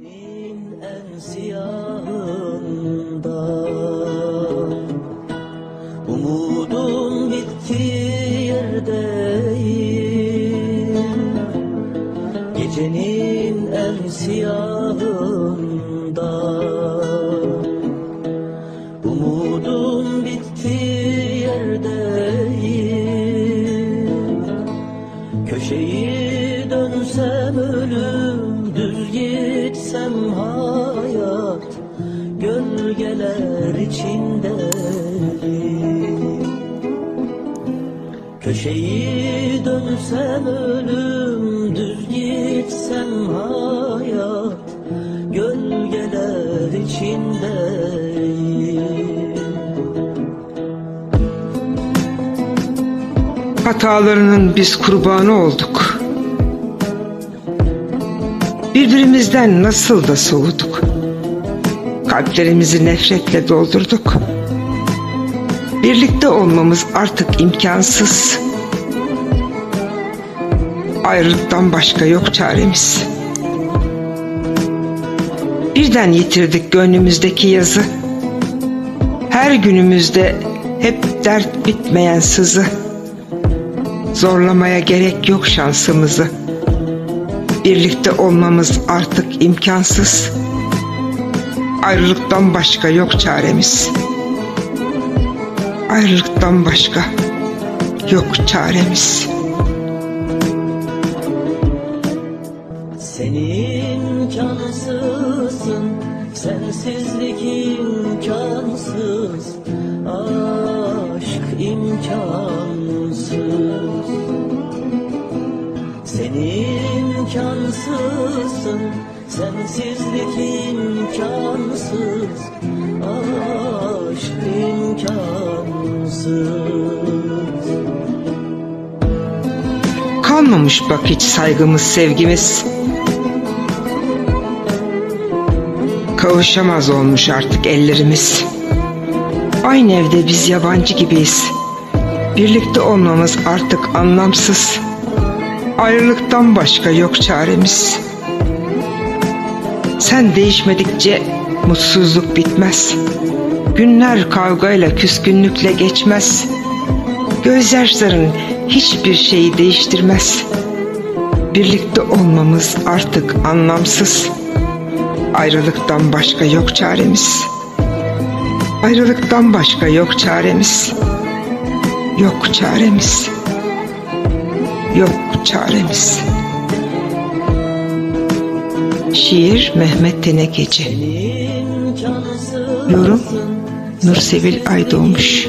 Gecenin en siyahında. Umudum bitti yerdeyim. Gecenin en siyahında gitsem hayat Gölgeler içindeyim Köşeyi dönsem ölüm Düz gitsem hayat Gölgeler içindeyim Hatalarının biz kurbanı olduk. Birbirimizden nasıl da soğuduk. Kalplerimizi nefretle doldurduk. Birlikte olmamız artık imkansız. Ayrılıktan başka yok çaremiz. Birden yitirdik gönlümüzdeki yazı. Her günümüzde hep dert bitmeyen sızı. Zorlamaya gerek yok şansımızı. Birlikte olmamız artık imkansız. Ayrılıktan başka yok çaremiz. Ayrılıktan başka yok çaremiz. Sen imkansızsın, sensizlik imkansız, aşk imkansız. İmkansızsın, sensizlik imkansız, aşk imkansız. Kalmamış bak hiç saygımız sevgimiz. Kavuşamaz olmuş artık ellerimiz. Aynı evde biz yabancı gibiyiz. Birlikte olmamız artık anlamsız. Ayrılıktan başka yok çaremiz. Sen değişmedikçe mutsuzluk bitmez. Günler kavgayla küskünlükle geçmez. Gözyaşların hiçbir şeyi değiştirmez. Birlikte olmamız artık anlamsız. Ayrılıktan başka yok çaremiz. Ayrılıktan başka yok çaremiz. Yok çaremiz. Yok çaremiz. Şiir Mehmet Tenekeci Yorum Nursevil Aydoğmuş